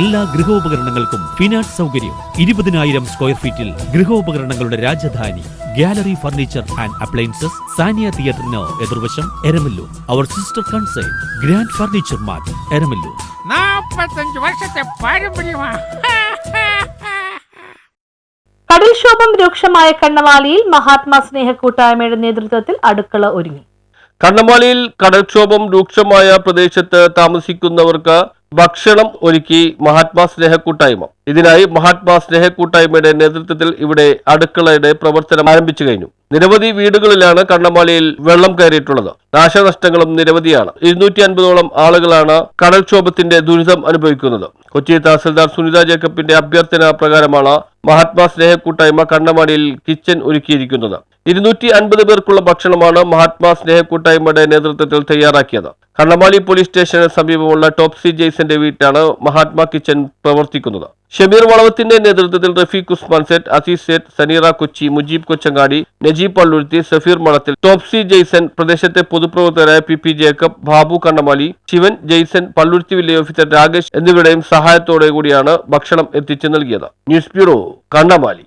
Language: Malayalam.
എല്ലാ ഗൃഹോപകരണങ്ങൾക്കും ഫിനാൻസ് സൗകര്യം. ഇരുപതിനായിരം സ്ക്വയർ ഫീറ്റിൽ ഗൃഹോപകരണങ്ങളുടെ Rajadhani gallery furniture and appliances Sania തിയേറ്ററിന് എതിർവശം എരമല്ലൂർ. അവർ sister concern grand furniture mart Eramalloor. നാപ്പത്തഞ്ച് വർഷത്തെ കടൽക്ഷോഭം രൂക്ഷമായ കണ്ണവാലിയിൽ മഹാത്മാ സ്നേഹ കൂട്ടായ്മയുടെ നേതൃത്വത്തിൽ അടുക്കള ഒരുങ്ങി. കണ്ണമാലിയിൽ കടൽക്ഷോഭം രൂക്ഷമായ പ്രദേശത്ത് താമസിക്കുന്നവർക്ക് ഭക്ഷണം ഒരുക്കി മഹാത്മാ സ്നേഹ കൂട്ടായ്മ ഇതിനായി മഹാത്മാ സ്നേഹ കൂട്ടായ്മയുടെ നേതൃത്വത്തിൽ ഇവിടെ അടുക്കളയുടെ പ്രവർത്തനം ആരംഭിച്ചു കഴിഞ്ഞു. നിരവധി വീടുകളിലാണ് കണ്ണമാലയിൽ വെള്ളം കയറിയിട്ടുള്ളത്. നാശനഷ്ടങ്ങളും നിരവധിയാണ്. ഇരുന്നൂറ്റി അൻപതോളം ആളുകളാണ് കടൽക്ഷോഭത്തിന്റെ ദുരിതം അനുഭവിക്കുന്നത്. കൊച്ചി തഹസിൽദാർ സുനിത ജേക്കബിന്റെ അഭ്യർത്ഥന പ്രകാരമാണ് മഹാത്മാ സ്നേഹ കൂട്ടായ്മ കണ്ണമാലിയിൽ കിച്ചൺ ഒരുക്കിയിരിക്കുന്നത്. ഇരുന്നൂറ്റി അൻപത് പേർക്കുള്ള ഭക്ഷണമാണ് മഹാത്മാ സ്നേഹ കൂട്ടായ്മയുടെ നേതൃത്വത്തിൽ തയ്യാറാക്കിയത്. കണ്ണമാലി പോലീസ് സ്റ്റേഷന് സമീപമുള്ള ടോപ്സി ജെയ്സന്റെ വീട്ടാണ് മഹാത്മാ കിച്ചൺ പ്രവർത്തിക്കുന്നത്. ഷമീർ വളവത്തിന്റെ നേതൃത്വത്തിൽ റഫീഖ് ഉസ്മാൻ സെറ്റ് അസീസ് സെറ്റ് സനീറ കൊച്ചി മുജീബ് കൊച്ചങ്ങാടി നജീബ് പള്ളുരുത്തി സഫീർ മണത്തിൽ ടോപ്സി ജെയ്സൺ പ്രദേശത്തെ പൊതുപ്രവർത്തകരായ P P Jacob Babu Kannamaly Shivan Jaison Palluruthy village officer Rakesh എന്നിവരുടെയും സഹായത്തോടെ കൂടിയാണ് ഭക്ഷണം എത്തിച്ചു നൽകിയത്. News bureau Kannamaly.